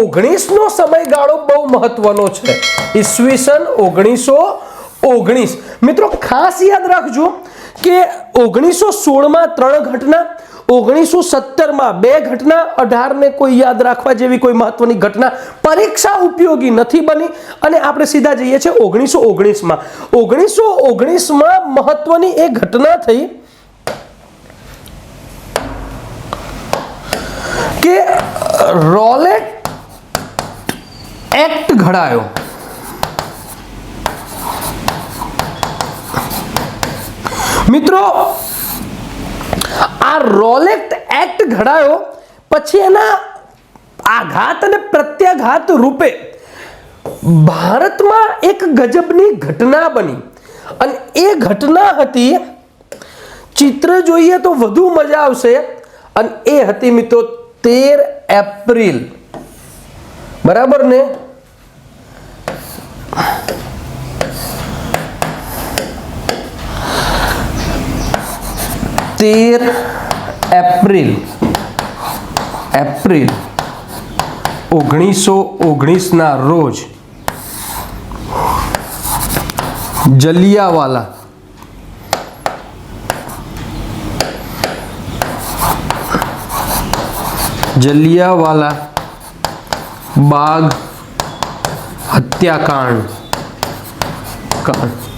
ઓગણીસનો સમયગાળો બહુ મહત્વનો છે. ઈસવીસન ઓગણીસો ઓગણીસ. મિત્રો, ખાસ યાદ રાખજો કે ઓગણીસો સોળમાં ત્રણ ઘટના, ઓગણીસો સત્તરમાં બે ઘટના, અઢારને કોઈ યાદ રાખવા જેવી કોઈ મહત્વની ઘટના પરીક્ષા ઉપયોગી નથી બની અને આપણે સીધા જઈએ છીએ ઓગણીસો ઓગણીસમાં. ઓગણીસો ઓગણીસમાં મહત્વની એ ઘટના થઈ કે એક્ટ ઘડાયો. મિત્રો, આ રોલેટ એક્ટ ઘડાયો, પછી એના આઘાત અને પ્રત્યાઘાત રૂપે ભારતમાં એક ગજબની ઘટના બની. અને એ ઘટના હતી, ચિત્ર જોઈએ તો વધુ મજા આવશે, અને એ હતી મિત્રો તેર એપ્રિલ. બરાબર ને? તેર એપ્રિલ એપ્રિલ ઓગણીસો ઓગણીસના રોજ જલિયાવાલા જલિયાવાલા બાગ હત્યાકાંડ. કાંડ